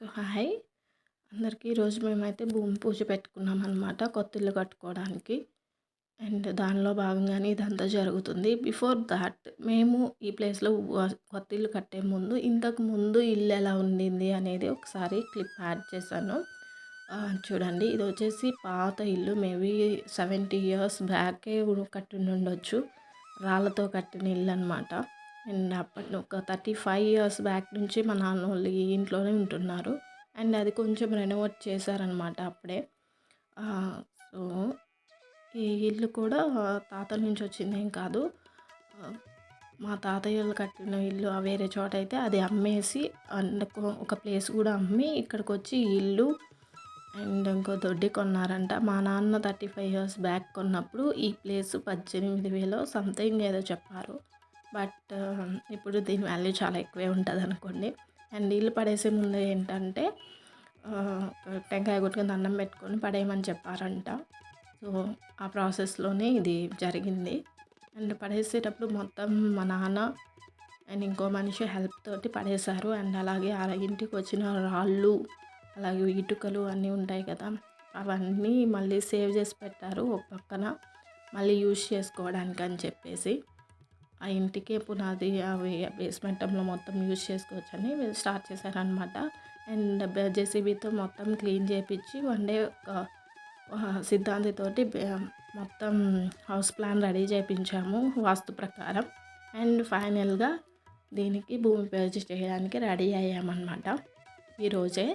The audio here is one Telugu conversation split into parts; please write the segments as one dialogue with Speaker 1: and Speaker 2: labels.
Speaker 1: So hi. అందరికీ ఈరోజు మేమైతే భూమి పూజ పెట్టుకున్నాం అనమాట కొత్త ఇల్లు కట్టుకోవడానికి. అండ్ దానిలో భాగంగానే ఇదంతా జరుగుతుంది. బిఫోర్ దాట్ మేము ఈ ప్లేస్లో కొత్త ఇల్లు కట్టే ముందు ఇంతకు ముందు ఇల్లు ఎలా ఉండింది అనేది ఒకసారి క్లిప్ యాడ్ చేశాను. చూడండి. ఇది వచ్చేసి పాత ఇల్లు. మేబీ సెవెంటీ ఇయర్స్ బ్యాకే కట్టి ఉండొచ్చు రాళ్ళతో కట్టిన ఇల్లు అనమాట అండ్ అప్పటి ఒక థర్టీ ఫైవ్ ఇయర్స్ బ్యాక్ నుంచి మా నాన్న వాళ్ళు ఈ ఇంట్లోనే ఉంటున్నారు. అండ్ అది కొంచెం రెనోవేట్ చేశారనమాట అప్పుడే సో ఈ ఇల్లు కూడా తాతల నుంచి వచ్చింది ఏం కాదు. మా తాతయ్యలు కట్టిన ఇల్లు ఆ వేరే చోట అయితే అది అమ్మేసి అండ్ ఒక- ప్లేస్ కూడా అమ్మి ఇక్కడికి వచ్చి ఇల్లు అండ్ ఇంకో దొడ్డి కొన్నారంట. మా నాన్న థర్టీ ఫైవ్ ఇయర్స్ బ్యాక్ కొన్నప్పుడు ఈ ప్లేస్ పద్దెనిమిది వేలో సంథింగ్ ఏదో చెప్పారు. బట్ ఇప్పుడు దీని వాల్యూ చాలా ఎక్కువే ఉంటుంది అనుకోండి. అండ్ నీళ్ళు పడేసే ముందు ఏంటంటే టెంకాయ కొట్టుకొని దండం పెట్టుకొని పడేయమని చెప్పారంట. సో ఆ ప్రాసెస్లోనే ఇది జరిగింది. అండ్ పడేసేటప్పుడు మొత్తం మా నాన్న అండ్ ఇంకో మనిషి హెల్ప్ తోటి పడేశారు. అండ్ అలాగే ఆ ఇంటికి వచ్చిన రాళ్ళు అలాగే ఇటుకలు అన్నీ ఉంటాయి కదా అవన్నీ మళ్ళీ సేవ్ చేసి పెట్టారు ఒక పక్కన. మళ్ళీ యూజ్ చేసుకోవడానికి అని చెప్పేసి. ఆ ఇంటికే పునాది అవి బేస్మెంటంలో మొత్తం యూజ్ చేసుకోవచ్చని స్టార్ట్ చేశారనమాట అండ్ జేసీబీతో మొత్తం క్లీన్ చేయించి వన్ డే ఒక సిద్ధాంతితోటి మొత్తం హౌస్ ప్లాన్ రెడీ చేయించాము వాస్తు ప్రకారం. అండ్ ఫైనల్గా దీనికి భూమి పూజ చేయడానికి రెడీ అయ్యామన్నమాట ఈరోజే.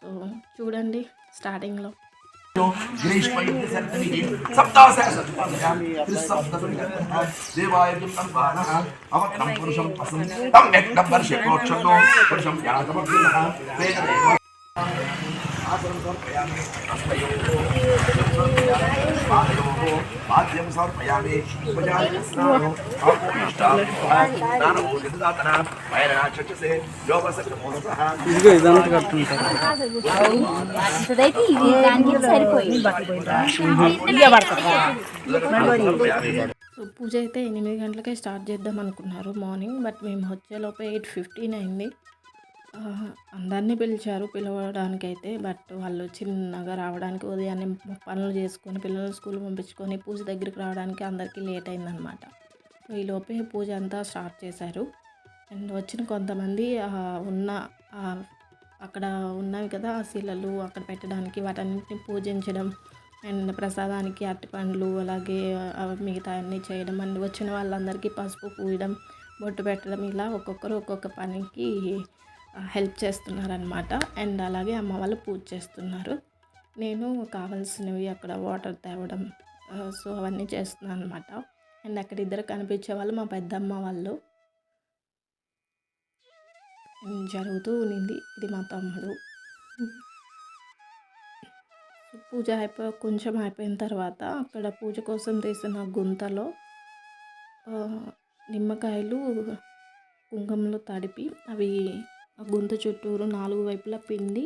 Speaker 1: సో చూడండి స్టార్టింగ్లో.
Speaker 2: गिरीश देवायुर्नन्वानः अवकनं पुरुषं वसं तं व्यक्तं वर्षकोक्षतो पुरुषं यातमग्निनः वेददेव आसनं समर्पयामि तस्मै पादयो
Speaker 3: ఇదిగో ఇదంతా కట్టుంటారు
Speaker 4: ఇదైతే ఇది దానికి సరిపోయింది.
Speaker 1: సో పూజ అయితే ఎనిమిది గంటలకే స్టార్ట్ చేద్దాం అనుకున్నారు మార్నింగ్ బట్ మేము వచ్చేలోపు ఎయిట్ ఫిఫ్టీన్ అయింది. అందరినీ పిలిచారు పిలవడానికి అయితే బట్ వాళ్ళు చిన్నగా రావడానికి ఉదయాన్నే పనులు చేసుకొని పిల్లలు స్కూల్ పంపించుకొని పూజ దగ్గరికి రావడానికి అందరికీ లేట్ అయిందనమాట సో పూజ అంతా స్టార్ట్ చేశారు. అండ్ వచ్చిన కొంతమంది ఉన్న అక్కడ ఉన్నవి కదా ఆ శిలలు అక్కడ పెట్టడానికి వాటన్నిటిని పూజించడం అండ్ ప్రసాదానికి అరటిపండ్లు అలాగే మిగతా అన్నీ చేయడం అండ్ వచ్చిన వాళ్ళందరికీ పసుపు పూయడం బొట్టు పెట్టడం ఇలా ఒక్కొక్కరు ఒక్కొక్క పనికి హెల్ప్ చేస్తున్నారనమాట అండ్ అలాగే అమ్మ వాళ్ళు పూజ చేస్తున్నారు. నేను కావాల్సినవి అక్కడ వాటర్ తేవడం సో అవన్నీ చేస్తున్నాను అనమాట అండ్ అక్కడ ఇద్దరు కనిపించే వాళ్ళు మా పెద్దమ్మ వాళ్ళు. జరుగుతూ ఉండింది? ఇది మా తమ్ముడు. పూజ అయిపో కొంచెం అయిపోయిన తర్వాత అక్కడ పూజ కోసం తీసిన గుంతలో నిమ్మకాయలు కుంకుమలో తడిపి అవి గుంత చుట్టూరు నాలుగు వైపులా పిండి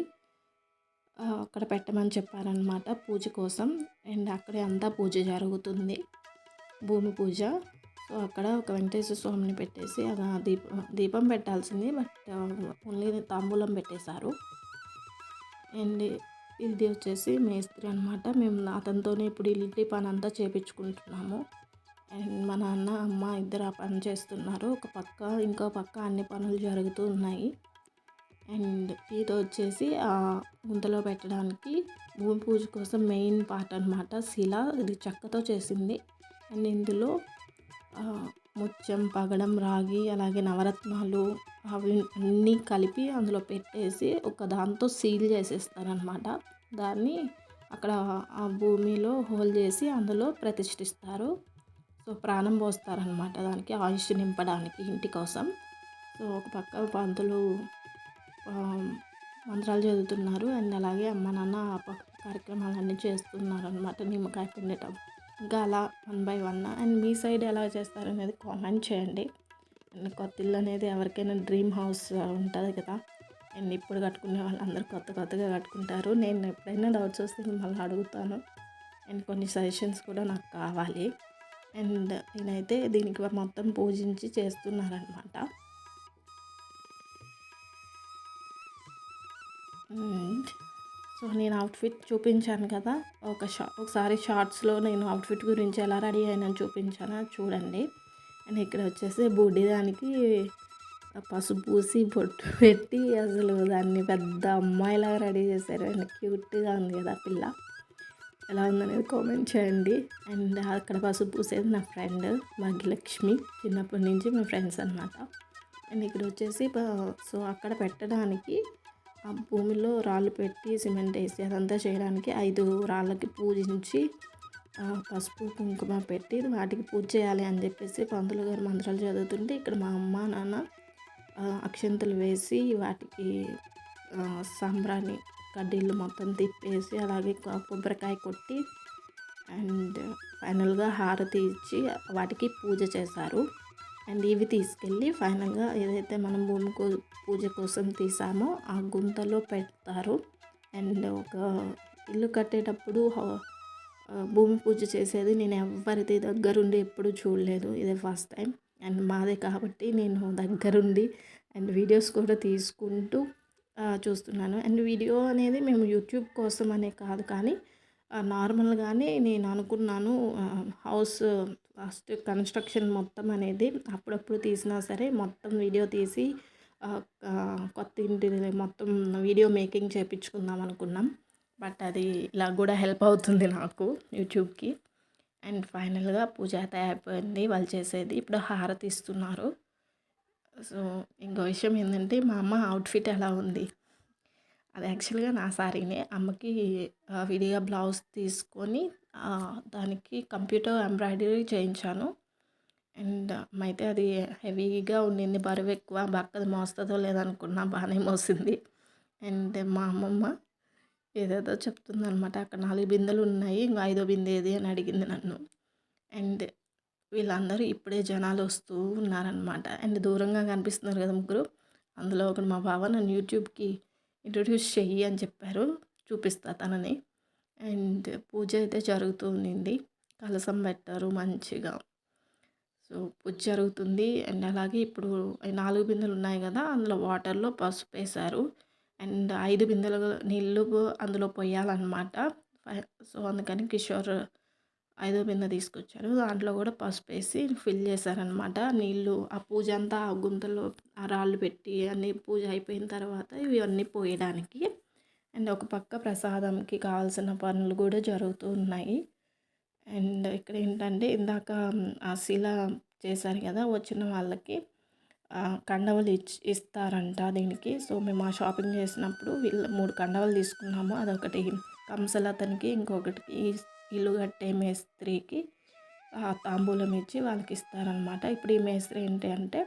Speaker 1: అక్కడ పెట్టమని చెప్పారనమాట పూజ కోసం. అండ్ అక్కడే అంతా పూజ జరుగుతుంది. భూమి పూజ. సో అక్కడ ఒక వెంకటేశ్వర స్వామిని పెట్టేసి అది దీపం దీపం పెట్టాల్సింది. బట్ ఓన్లీ తాంబూలం పెట్టేశారు. అండ్ ఇది వచ్చేసి మేస్త్రి అనమాట మేము అతనితోనే ఇప్పుడు ఇంటి పని అంతా చేపించుకుంటున్నాము. అండ్ మా నాన్న అమ్మ ఇద్దరు ఆ పని చేస్తున్నారు. ఒక పక్క ఇంకో పక్క అన్ని పనులు జరుగుతూ ఉన్నాయి. అండ్ ఇది వచ్చేసి ఆ గుంతలో పెట్టడానికి భూమి పూజ కోసం మెయిన్ పార్ట్ అనమాట శిల ఇది చెక్కతో చేసింది. అండ్ ఇందులో ముత్యం పగడం రాగి అలాగే నవరత్నాలు అవి అన్నీ కలిపి అందులో పెట్టేసి ఒక దాంతో సీల్ చేసేస్తారనమాట దాన్ని అక్కడ ఆ భూమిలో హోల్ చేసి అందులో ప్రతిష్ఠిస్తారు. సో ప్రాణం పోస్తారనమాట దానికి ఆయుష్ నింపడానికి ఇంటి కోసం. సో ఒక పక్క పంతులు మంత్రాలు చదువుతున్నారు. అండ్ అలాగే అమ్మ నాన్న కార్యక్రమాలన్నీ చేస్తున్నారు అనమాట నిమ్మకాయ పిండటం. ఇంకా అలా వన్ బై వన్. అండ్ మీ సైడ్ ఎలా చేస్తారు అనేది కామెంట్ చేయండి. అండ్ కొత్త ఇల్లు అనేది ఎవరికైనా డ్రీమ్ హౌస్ ఉంటుంది కదా. అండ్ ఇప్పుడు కట్టుకునే వాళ్ళందరూ కొత్త కొత్తగా కట్టుకుంటారు. నేను ఎప్పుడైనా డౌట్స్ వస్తే మిమ్మల్ని అడుగుతాను. అండ్ కొన్ని సజెషన్స్ కూడా నాకు కావాలి. అండ్ నేనైతే దీనికి మొత్తం పూజించి చేస్తున్నారనమాట సో నేను అవుట్ఫిట్ చూపించాను కదా. ఒక షా ఒకసారి షార్ట్స్లో నేను అవుట్ఫిట్ గురించి ఎలా రెడీ అయినా చూపించాను? చూడండి. అండ్ ఇక్కడ వచ్చేసి బూడి దానికి పసుపు పూసి బొట్టు పెట్టి అసలు దాన్ని పెద్ద అమ్మాయిలాగా రెడీ చేశారు. అండ్ క్యూట్గా ఉంది కదా పిల్ల. ఎలా ఉందనేది కామెంట్ చేయండి. అండ్ అక్కడ పసుపు పూసేది నా ఫ్రెండ్ భాగ్యలక్ష్మి. చిన్నప్పటి నుంచి మా ఫ్రెండ్స్ అనమాట అండ్ ఇక్కడ వచ్చేసి సో అక్కడ పెట్టడానికి ఆ భూమిలో రాళ్ళు పెట్టి సిమెంట్ వేసి అదంతా చేయడానికి ఐదు రాళ్ళకి పూజించి పసుపు కుంకుమ పెట్టి వాటికి పూజ చేయాలి అని చెప్పేసి పంతులు గారు మంత్రాలు చదువుతుంటే ఇక్కడ మా అమ్మ నాన్న అక్షంతలు వేసి వాటికి సాంబ్రాణి కడ్డీలు మొత్తం తిప్పేసి అలాగే కొబ్బరికాయ కొట్టి అండ్ ఫైనల్గా హారతి ఇచ్చి వాటికి పూజ చేశారు. అండ్ ఇవి తీసుకెళ్ళి ఫైనల్గా ఏదైతే మనం భూమి కో- పూజ కోసం తీసామో ఆ గుంతలో పెడతారు. అండ్ ఒక ఇల్లు కట్టేటప్పుడు భూమి పూజ చేసేది నేను ఎవరిది దగ్గరుండి ఎప్పుడు చూడలేదు. ఇదే ఫస్ట్ టైం. అండ్ మాదే కాబట్టి నేను దగ్గరుండి అండ్ వీడియోస్ కూడా తీసుకుంటూ చూస్తున్నాను. అండ్ వీడియో అనేది మేము యూట్యూబ్ కోసం అనే కాదు కానీ నార్మల్గానే నేను అనుకున్నాను హౌస్ ఫస్ట్ కన్స్ట్రక్షన్ మొత్తం అనేది అప్పుడప్పుడు తీసినా సరే మొత్తం వీడియో తీసి కొత్త ఇంటి మొత్తం వీడియో మేకింగ్ చేయించుకుందాం అనుకున్నాం. బట్ అది ఇలా కూడా హెల్ప్ అవుతుంది నాకు యూట్యూబ్కి. అండ్ ఫైనల్గా పూజ అయితే అయిపోయింది వాళ్ళు చేసేది ఇప్పుడు హారతి ఇస్తున్నారు. సో ఇంకో విషయం ఏంటంటే మా అమ్మ అవుట్ఫిట్ ఎలా ఉంది? అది యాక్చువల్గా నా సారీనే అమ్మకి విడిగా బ్లౌజ్ తీసుకొని దానికి కంప్యూటర్ ఎంబ్రాయిడరీ చేయించాను. అండ్ అయితే అది హెవీగా ఉండింది. బరువు ఎక్కువ బక్కది మోస్తుందో లేదనుకున్నా బాగానే మోసింది. అండ్ మా అమ్మమ్మ ఏదేదో చెప్తుందనమాట అక్కడ నాలుగు బిందెలు ఉన్నాయి ఇంకా ఐదో బిందె ఏది? అని అడిగింది నన్ను. అండ్ వీళ్ళందరూ ఇప్పుడే జనాలు వస్తూ ఉన్నారనమాట. అండ్ దూరంగా కనిపిస్తున్నారు కదా ముగ్గురు. అందులో ఒకడు మా బావ నన్ను యూట్యూబ్కి ఇంట్రొడ్యూస్ చెయ్యి అని చెప్పారు. చూపిస్తా తనని. అండ్ పూజ అయితే జరుగుతూ ఉండింది. కలసం పెట్టారు మంచిగా. సో పూజ జరుగుతుంది. అండ్ అలాగే ఇప్పుడు నాలుగు బిందెలు ఉన్నాయి కదా అందులో వాటర్లో పసుపు వేశారు. అండ్ ఐదు బిందెలు నీళ్ళు అందులో పోయాలన్నమాట. సో అందుకని కిషోర్ ఐదో బిందె తీసుకొచ్చారు. దాంట్లో కూడా పసుపు వేసి ఫిల్ చేశారనమాట నీళ్ళు ఆ పూజ అంతా ఆ గుంతలో ఆ రాళ్ళు పెట్టి అన్ని పూజ అయిపోయిన తర్వాత ఇవి అన్నీ పోయడానికి అండ్ ఒక పక్క ప్రసాదంకి కావాల్సిన పనులు కూడా జరుగుతూ ఉన్నాయి. అండ్ ఇక్కడ ఏంటంటే ఇందాక ఆ శిల చేశారు కదా వచ్చిన వాళ్ళకి కండవలు ఇచ్చి ఇస్తారంట దీనికి. సో మేము ఆ షాపింగ్ చేసినప్పుడు వీళ్ళు మూడు కండవలు తీసుకున్నాము. అదొకటి కంసలతనికి ఇంకొకటికి ఇల్లు కట్టే మేస్త్రికి తాంబూలం ఇచ్చి వాళ్ళకి ఇస్తారనమాట ఇప్పుడు ఈ మేస్త్రి ఏంటి అంటే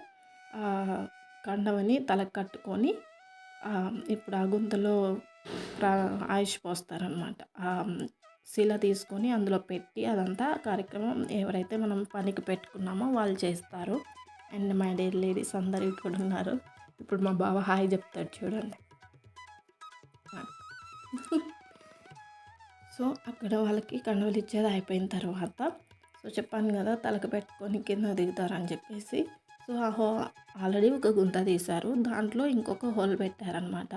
Speaker 1: కండవని తలకు కట్టుకొని ఇప్పుడు ఆ గుంతలో ఆయుష్ పోస్తారనమాట. శిల తీసుకొని అందులో పెట్టి అదంతా కార్యక్రమం ఎవరైతే మనం పనికి పెట్టుకున్నామో వాళ్ళు చేస్తారు. అండ్ మై డేర్ లేడీస్ అందరు ఇక్కడ ఉన్నారు. ఇప్పుడు మా బావ హాయ్ చెప్తాడు చూడండి. సో అక్కడ వాళ్ళకి కండవలు ఇచ్చేది అయిపోయిన తర్వాత సో చెప్పాను కదా తలకు పెట్టుకొని కింద దిగుతారని చెప్పేసి సో ఆ హో ఆల్రెడీ ఒక గుంత తీశారు. దాంట్లో ఇంకొక హోల్ పెట్టారనమాట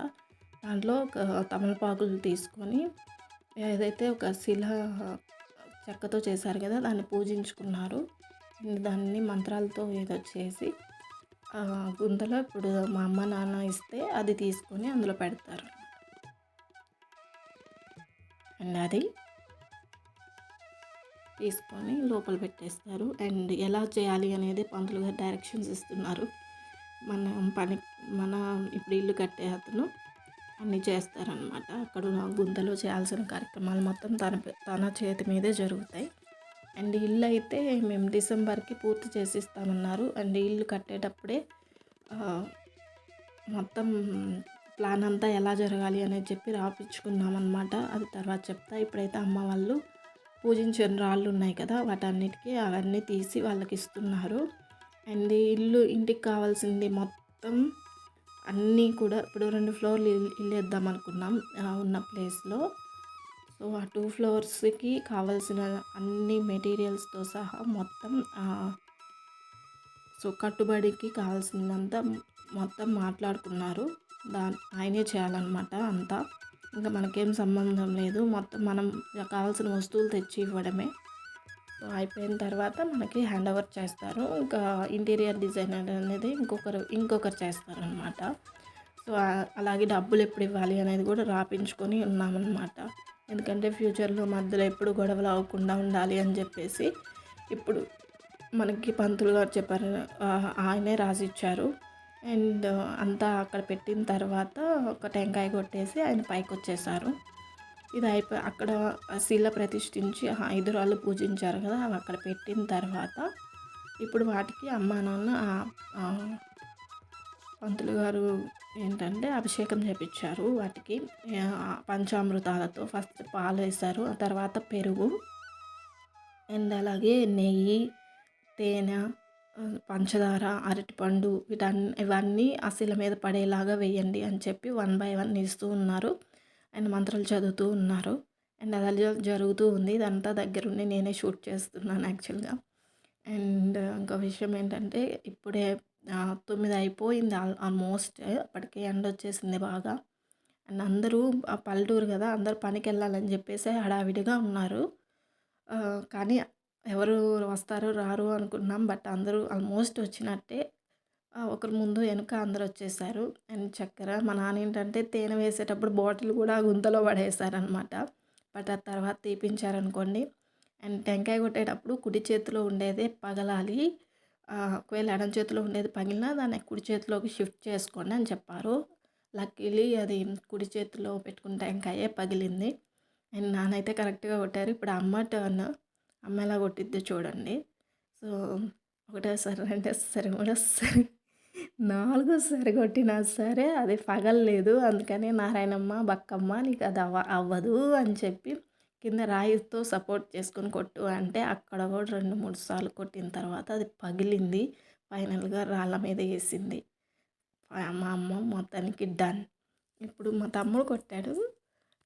Speaker 1: దాంట్లో ఒక తమలపాకులు తీసుకొని ఏదైతే ఒక శిల చెక్కతో చేశారు కదా దాన్ని పూజించుకున్నారు. దాన్ని మంత్రాలతో ఏదో చేసి ఆ గుంతలో ఇప్పుడు మా అమ్మ నాన్న ఇస్తే అది తీసుకొని అందులో పెడతారు. అండ్ అది తీసుకొని లోపల పెట్టేస్తారు. అండ్ ఎలా చేయాలి అనేది పంతులు గారు డైరెక్షన్స్ ఇస్తున్నారు. మన పని మన ఇప్పుడు ఇల్లు కట్టే అతను అన్నీ చేస్తారనమాట అక్కడ గుంతలో చేయాల్సిన కార్యక్రమాలు మొత్తం తన తన చేతి మీదే జరుగుతాయి. అండ్ ఇల్లు అయితే మేము డిసెంబర్కి పూర్తి చేసిస్తామన్నారు. అండ్ ఇల్లు కట్టేటప్పుడే మొత్తం ప్లాన్ అంతా ఎలా జరగాలి అనేది చెప్పి రాపించుకున్నాం అనమాట అది తర్వాత చెప్తా. ఇప్పుడైతే అమ్మ వాళ్ళు పూజించిన రాళ్ళు ఉన్నాయి కదా వాటన్నిటికీ అవన్నీ తీసి వాళ్ళకి ఇస్తున్నారు అండ్ ఇల్లు ఇంటికి కావాల్సింది మొత్తం అన్నీ కూడా ఇప్పుడు రెండు ఫ్లోర్లు ఇల్లు వేద్దాం అనుకున్నాం ఉన్న ప్లేస్లో. సో ఆ టూ ఫ్లోర్స్కి కావాల్సిన అన్ని మెటీరియల్స్తో సహా మొత్తం సో కట్టుబడికి కావాల్సినంత మొత్తం మాట్లాడుకున్నారు దా ఆయనే చేయాలన్నమాట అంతా. ఇంకా మనకేం సంబంధం లేదు. మొత్తం మనం కావాల్సిన వస్తువులు తెచ్చి ఇవ్వడమే. సో అయిపోయిన తర్వాత మనకి హ్యాండ్ ఓవర్ చేస్తారు. ఇంకా ఇంటీరియర్ డిజైనర్ అనేది ఇంకొకరు ఇంకొకరు చేస్తారనమాట సో అలాగే డబ్బులు ఎప్పుడు ఇవ్వాలి అనేది కూడా రాపించుకొని ఉన్నామన్నమాట. ఎందుకంటే ఫ్యూచర్లో మధ్యలో ఎప్పుడు గొడవలు అవ్వకుండా ఉండాలి అని చెప్పేసి ఇప్పుడు మనకి పంతులు గారు చెప్పారు. ఆయనే రాసిచ్చారు. అండ్ అంతా అక్కడ పెట్టిన తర్వాత ఒక టెంకాయ కొట్టేసి ఆయన పైకి వచ్చేసారు ఇది అయిపోయి అక్కడ శిల ప్రతిష్ఠించి ఐదు రాళ్ళు పూజించారు కదా అవి అక్కడ పెట్టిన తర్వాత ఇప్పుడు వాటికి అమ్మా నాన్న పంతులు గారు ఏంటంటే అభిషేకం చేపించారు వాటికి. పంచామృతాలతో ఫస్ట్ పాలు వేశారు ఆ తర్వాత పెరుగు అండ్ అలాగే నెయ్యి తేనె పంచదార అరటిపండు వీటన్ని ఇవన్నీ ఆ శిల మీద పడేలాగా వేయండి అని చెప్పి వన్ బై వన్ ఇస్తూ ఉన్నారు. అండ్ మంత్రాలు చదువుతూ ఉన్నారు. అండ్ అలా జరుగుతూ ఉంది. ఇదంతా దగ్గరుండి నేనే షూట్ చేస్తున్నాను యాక్చువల్గా. అండ్ ఇంకో విషయం ఏంటంటే ఇప్పుడే తొమ్మిది అయిపోయింది ఆల్ ఆల్మోస్ట్. అప్పటికే ఎండ వచ్చేసింది బాగా. అండ్ అందరూ ఆ పల్లెటూరు కదా అందరూ పనికి వెళ్ళాలని చెప్పేసి హడావిడిగా ఉన్నారు. కానీ ఎవరు వస్తారు రారు అనుకున్నాం బట్ అందరూ ఆల్మోస్ట్ వచ్చినట్టే. ఒకరు ముందు వెనుక అందరూ వచ్చేసారు. అండ్ చక్కెర మా నాన్న ఏంటంటే తేనె వేసేటప్పుడు బాటిల్ కూడా గుంతలో పడేసారనమాట బట్ ఆ తర్వాత తీపించారనుకోండి. అండ్ టెంకాయ కొట్టేటప్పుడు కుడి చేతిలో ఉండేదే పగలాలి. ఒకవేళ ఎడం చేతిలో ఉండేది పగిలినా దాన్ని కుడి చేతిలోకి షిఫ్ట్ చేసుకోండి అని చెప్పారు. లక్కీలీ అది కుడి చేతిలో పెట్టుకున్న టెంకాయే పగిలింది. అండ్ నాన్నైతే కరెక్ట్గా కొట్టారు. ఇప్పుడు అమ్మ టర్న్ అమ్మ ఎలా కొట్టిద్దో చూడండి. సో ఒకటేసారి రెండోసారి మూడోసారి నాలుగోసారి కొట్టినా సరే అది పగలలేదు అందుకని నారాయణమ్మ బక్కమ్మ నీకు అది అవ్వ అవ్వదు అని చెప్పి కింద రాయితో సపోర్ట్ చేసుకొని కొట్టు అంటే అక్కడ కూడా రెండు మూడు సార్లు కొట్టిన తర్వాత అది పగిలింది. ఫైనల్గా రాళ్ళ మీద వేసింది. మా అమ్మ మొత్తానికి డన్. ఇప్పుడు మా తమ్ముడు కొట్టాడు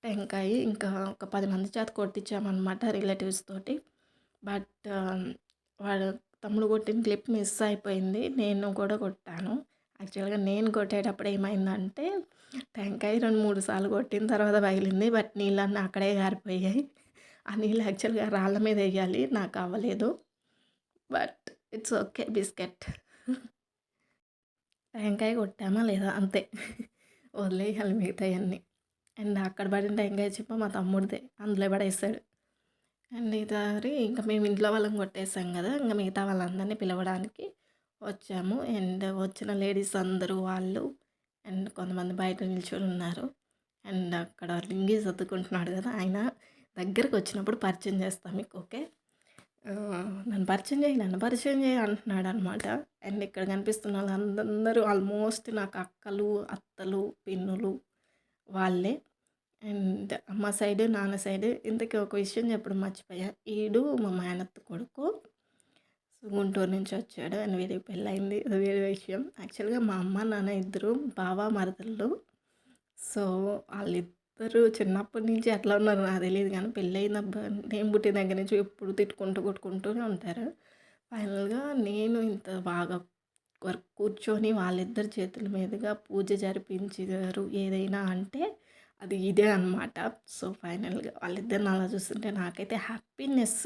Speaker 1: టెంకాయ. ఇంకా ఒక పది మంది చేత కొట్టించామన్నమాట రిలేటివ్స్ తోటి. బట్ వాడు తమ్ముడు కొట్టిన క్లిప్ మిస్ అయిపోయింది. నేను కూడా కొట్టాను. యాక్చువల్గా నేను కొట్టేటప్పుడు ఏమైందంటే టెంకాయ రెండు మూడు సార్లు కొట్టిన తర్వాత పగిలింది. బట్ నీళ్ళన్నీ అక్కడే గారిపోయాయి. ఆ నీళ్ళు యాక్చువల్గా రాళ్ళ మీద వేయాలి. నాకు అవ్వలేదు. But it's okay. బిస్కెట్. టెంకాయ కొట్టామా లేదా? అంతే. వదిలేయాలి మిగతాయన్నీ. అండ్ అక్కడ పడిన టెంకాయ చెప్ప మా తమ్ముడిదే. అందులో పడేస్తాడు అండ్ ఈసారి ఇంకా మేము ఇంట్లో వాళ్ళని కొట్టేసాం కదా ఇంకా మిగతా వాళ్ళందరినీ పిలవడానికి వచ్చాము. అండ్ వచ్చిన లేడీస్ అందరూ వాళ్ళు అండ్ కొంతమంది బయట నిల్చొని ఉన్నారు. అండ్ అక్కడ లింగి సర్దుకుంటున్నాడు కదా ఆయన దగ్గరకు వచ్చినప్పుడు పరిచయం చేస్తాం మీకు ఓకే? నన్ను పరిచయం చేయి నన్ను పరిచయం చేయి అంటున్నాడు అనమాట అండ్ ఇక్కడ కనిపిస్తున్న వాళ్ళందరూ ఆల్మోస్ట్ నాకు అక్కలు అత్తలు పిన్నులు వాళ్ళే. అండ్ అమ్మ సైడ్ నాన్న సైడ్ ఇంతకీ ఒక విషయం చెప్పడం మర్చిపోయా. ఈడు మా మేనత్త కొడుకు గుంటూరు నుంచి వచ్చాడు అని వీడికి పెళ్ళయింది. అది వేరే విషయం. యాక్చువల్గా మా అమ్మ నాన్న ఇద్దరు బావ మరదళ్ళు సో వాళ్ళిద్దరూ చిన్నప్పటి నుంచి ఎట్లా ఉన్నారో నాకు తెలియదు కానీ పెళ్ళైన నేను పుట్టిన దగ్గర నుంచి ఎప్పుడు తిట్టుకుంటూ కొట్టుకుంటూనే ఉంటారు. ఫైనల్గా నేను ఇంత బాగా కూర్చొని వాళ్ళిద్దరి చేతుల మీదుగా పూజ జరిపించారు ఏదైనా అంటే అది ఇదే అనమాట సో ఫైనల్గా వాళ్ళిద్దరిని అలా చూస్తుంటే నాకైతే హ్యాపీనెస్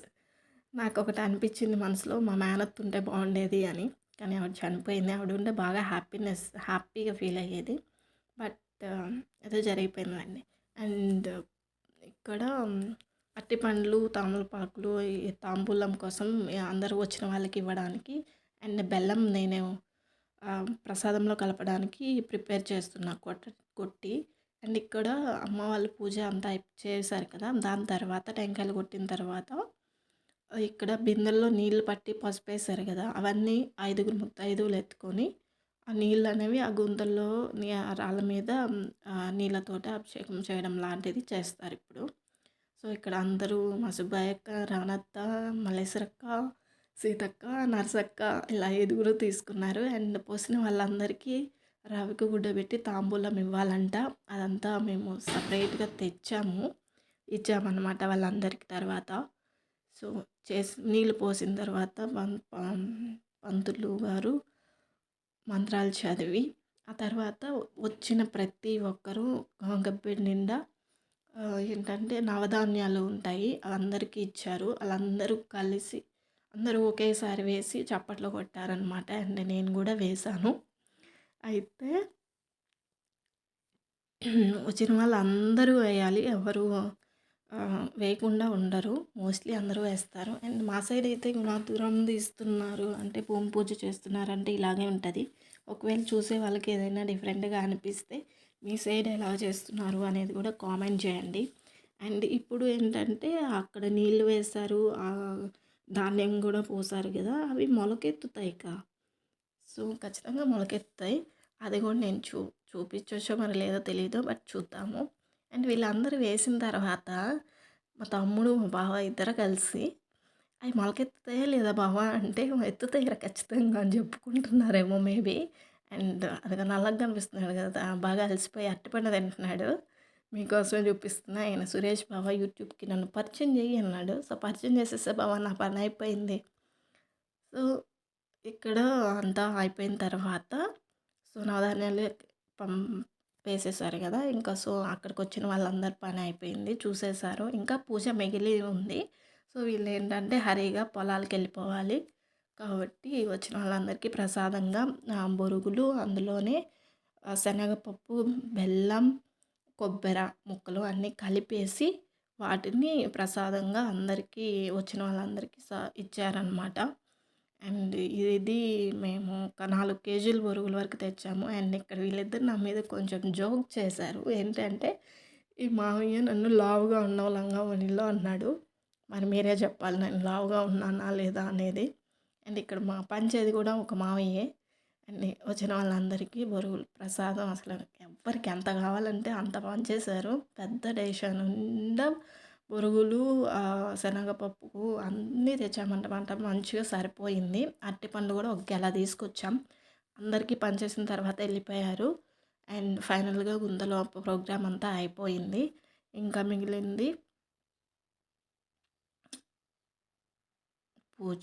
Speaker 1: నాకు ఒకటి అనిపించింది మనసులో. మా మేనత్ ఉంటే బాగుండేది అని. కానీ ఆవిడ చనిపోయింది. ఆవిడ ఉంటే బాగా హ్యాపీనెస్ హ్యాపీగా ఫీల్ అయ్యేది. బట్ ఏదో జరిగిపోయిందండి. అండ్ ఇక్కడ అట్టి పండ్లు తామలపాకులు తాంబూలం కోసం అందరూ వచ్చిన వాళ్ళకి ఇవ్వడానికి అండ్ బెల్లం నేను ప్రసాదంలో కలపడానికి ప్రిపేర్ చేస్తున్నా కొట్ట కొట్టి. అండ్ ఇక్కడ అమ్మ వాళ్ళు పూజ అంతా చేశారు కదా దాని తర్వాత టెంకాయలు కొట్టిన తర్వాత ఇక్కడ బిందెల్లో నీళ్ళు పట్టి పసుపు వేశారు కదా అవన్నీ ఐదుగురు ముత్తైదువులు ఎత్తుకొని ఆ నీళ్ళు అనేవి ఆ గుంతల్లో నీ- రాళ్ళ మీద ఆ, నీళ్ళతోటి అభిషేకం చేయడం లాంటిది చేస్తారు ఇప్పుడు. సో ఇక్కడ అందరూ మా సుబ్బయ్యక్క రానత్త మల్లేశ్వరక్క సీతక్క నర్సక్క ఇలా ఐదుగురు తీసుకున్నారు. అండ్ పోసిన వాళ్ళందరికీ రవికి గుడ్డ పెట్టి తాంబూలం ఇవ్వాలంట. అదంతా మేము సపరేట్గా తెచ్చాము. ఇచ్చామన్నమాట వాళ్ళందరికీ తర్వాత. సో చేసి నీళ్ళు పోసిన తర్వాత పం- పం- పంతులు గారు మంత్రాలు చదివి ఆ తర్వాత వచ్చిన ప్రతి ఒక్కరూ గబ్బెడి నిండా ఏంటంటే నవధాన్యాలు ఉంటాయి. అందరికీ ఇచ్చారు. వాళ్ళందరూ కలిసి అందరూ ఒకేసారి వేసి చప్పట్లు కొట్టారనమాట అండ్ నేను కూడా వేశాను అయితే వచ్చిన వాళ్ళు అందరూ వేయాలి. ఎవరు వేయకుండా ఉండరు. మోస్ట్లీ అందరూ వేస్తారు. అండ్ మా సైడ్ అయితే గుణాతురం తీస్తున్నారు. అంటే భూమి పూజ చేస్తున్నారు అంటే ఇలాగే ఉంటుంది. ఒకవేళ చూసే వాళ్ళకి ఏదైనా డిఫరెంట్గా అనిపిస్తే మీ సైడ్ ఎలా చేస్తున్నారు అనేది కూడా కామెంట్ చేయండి. అండ్ ఇప్పుడు ఏంటంటే అక్కడ నీళ్ళు వేశారు. ధాన్యం కూడా పోసారు కదా అవి మొలకెత్తుతాయి కా? సో ఖచ్చితంగా మొలకెత్తుతాయి. అది కూడా నేను చూ చూపించవచ్చో మరి లేదో తెలియదు బట్ చూద్దాము. అండ్ వీళ్ళందరూ వేసిన తర్వాత మా తమ్ముడు మా బావ ఇద్దరు కలిసి అవి మొలకెత్తుతాయా లేదా బావ? అంటే ఎత్తుతాయిరా ఖచ్చితంగా అని చెప్పుకుంటున్నారేమో మేబీ. అండ్ అది నల్లగా కనిపిస్తున్నాడు కదా బాగా అలసిపోయి అట్టిపండు తింటున్నాడు. మీకోసమే చూపిస్తున్నా ఆయన సురేష్ బావ యూట్యూబ్కి నన్ను పరిచయం చేయి అన్నాడు. సో పరిచయం చేసేస్తే బావ నా పని అయిపోయింది. సో ఇక్కడ అంతా అయిపోయిన తర్వాత సో నవధాన్యాలు పం వేసేసారు కదా ఇంకా సో అక్కడికి వచ్చిన వాళ్ళందరి పని అయిపోయింది. చూసేసారు. ఇంకా పూజ మిగిలి ఉంది. సో వీళ్ళు ఏంటంటే హరిగా పొలాలకు వెళ్ళిపోవాలి కాబట్టి వచ్చిన వాళ్ళందరికీ ప్రసాదంగా బొరుగులు అందులోనే శనగపప్పు బెల్లం కొబ్బరి ముక్కలు అన్నీ కలిపేసి వాటిని ప్రసాదంగా అందరికీ వచ్చిన వాళ్ళందరికీ స ఇచ్చారనమాట అండ్ ఇది మేము ఒక నాలుగు కేజీలు బొరుగుల వరకు తెచ్చాము. అండ్ ఇక్కడ వీళ్ళిద్దరు నా మీద కొంచెం జోక్ చేశారు. ఏంటంటే ఈ మావయ్య నన్ను లావుగా ఉన్నావు లంగా వనిలో అన్నాడు. మరి మీరే చెప్పాలి నేను లావుగా ఉన్నానా లేదా అనేది. అండ్ ఇక్కడ మా పంచేది కూడా ఒక మావయ్యే. అండ్ వచ్చిన వాళ్ళందరికీ బొరుగులు ప్రసాదం అసలు ఎవరికి ఎంత కావాలంటే అంత పంచేశారు. పెద్ద డేషన్ నిండా బొరుగులు శనగపప్పు అన్నీ తెచ్చామంట మంచిగా సరిపోయింది. అరటిపండు కూడా ఒక గెల తీసుకొచ్చాం. అందరికీ పనిచేసిన తర్వాత వెళ్ళిపోయారు. అండ్ ఫైనల్గా గుంతలో ప్రోగ్రామ్ అంతా అయిపోయింది. ఇంకా మిగిలింది పూజ.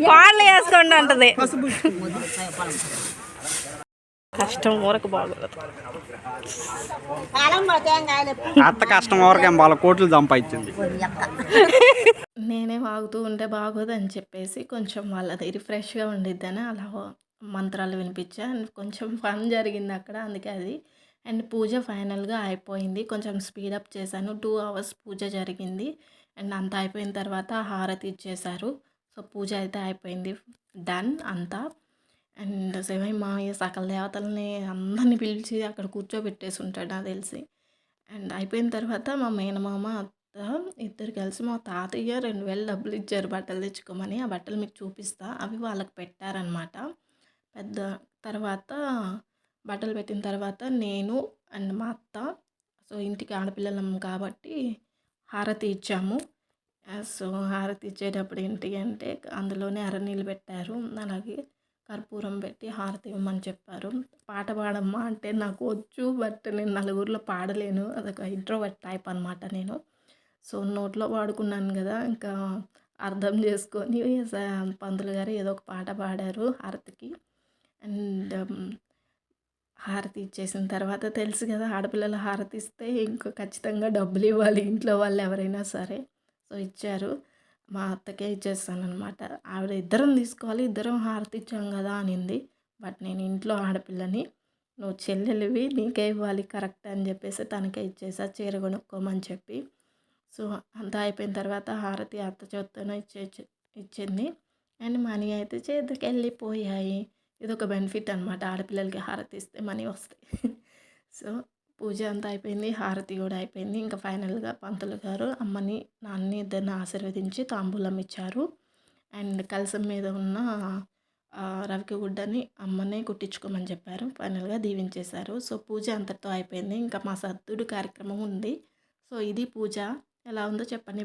Speaker 5: పాలు వేసుకోండి అంటది. కష్టం ఊరకు బాగోదు.
Speaker 3: అత్త కష్టం ఎవరికేం వాళ్ళ కోట్లు సంపాదించింది.
Speaker 1: నేనే వాగుతూ ఉంటే బాగోదు అని చెప్పేసి కొంచెం వాళ్ళది రిఫ్రెష్గా ఉండిద్దని అలా మంత్రాలు వినిపించా. అండ్ కొంచెం ఫన్ జరిగింది అక్కడ అందుకే అది. అండ్ పూజ ఫైనల్గా అయిపోయింది. కొంచెం స్పీడప్ చేశాను. టూ అవర్స్ పూజ జరిగింది. అండ్ అంతా అయిపోయిన తర్వాత హారతి ఇచ్చేశారు. సో పూజ అయితే అయిపోయింది. డన్ అంతా. అండ్ శివయ్య మావయ్య సకల దేవతలని అందరిని పిలిచి అక్కడ కూర్చోబెట్టేసి ఉంటాడు నాకు తెలిసి. అండ్ అయిపోయిన తర్వాత మా మేనమామ అత్త ఇద్దరు కలిసి మా తాతయ్య రెండు వేలు డబ్బులు ఇచ్చారు బట్టలు తెచ్చుకోమని. ఆ బట్టలు మీకు చూపిస్తా. అవి వాళ్ళకి పెట్టారనమాట పెద్ద తర్వాత బట్టలు పెట్టిన తర్వాత నేను అండ్ మా అత్త సో ఇంటికి ఆడపిల్లలం కాబట్టి హారతి ఇచ్చాము. సో హారతి ఇచ్చేటప్పుడు ఏంటి అంటే అందులోనే అరనీళ్ళు పెట్టారు. అలాగే కర్పూరం పెట్టి హారతి ఇవ్వమని చెప్పారు. పాట పాడమ్మా అంటే నాకు వచ్చు బట్ నేను నలుగురిలో పాడలేను. అదొక ఇంట్రోవర్ట్ టైప్ అనమాట నేను. సో నోట్లో పాడుకున్నాను కదా ఇంకా అర్థం చేసుకొని పంతులు గారు ఏదో ఒక పాట పాడారు హారతికి. అండ్ హారతి ఇచ్చేసిన తర్వాత తెలుసు కదా ఆడపిల్లలు హారతి ఇస్తే ఇంకా ఖచ్చితంగా డబ్బులు ఇవ్వాలి ఇంట్లో వాళ్ళు ఎవరైనా సరే. సో ఇచ్చారు. మా అత్తకే ఇచ్చేస్తాను అనమాట ఆవిడ ఇద్దరం తీసుకోవాలి ఇద్దరం హారతి ఇచ్చాం కదా అనింది. బట్ నేను ఇంట్లో ఆడపిల్లని నువ్వు చెల్లెలివి నీకే ఇవ్వాలి కరెక్ట్ అని చెప్పేసి తనకే ఇచ్చేసా. చీర కొనుక్కోమని చెప్పి. సో అంతా అయిపోయిన తర్వాత హారతి అత్త చేత్తోనే ఇచ్చే ఇచ్చింది. అండ్ మనీ అయితే చేతికి వెళ్ళిపోయాయి ఇది ఒక బెనిఫిట్ అనమాట ఆడపిల్లలకి హారతి ఇస్తే మనీ వస్తాయి. సో పూజ అంతా అయిపోయింది హారతి కూడా అయిపోయింది. ఇంకా ఫైనల్గా పంతులు గారు అమ్మని నాన్నని ఇద్దరిని ఆశీర్వదించి తాంబూలం ఇచ్చారు. అండ్ కలసం మీద ఉన్న రవికి గుడ్డని అమ్మనే కుట్టించుకోమని చెప్పారు. ఫైనల్గా దీవించేశారు. సో పూజ అంతటితో అయిపోయింది. ఇంకా మా సద్దుడు కార్యక్రమం ఉంది. సో ఇది పూజ. ఎలా ఉందో చెప్పండి.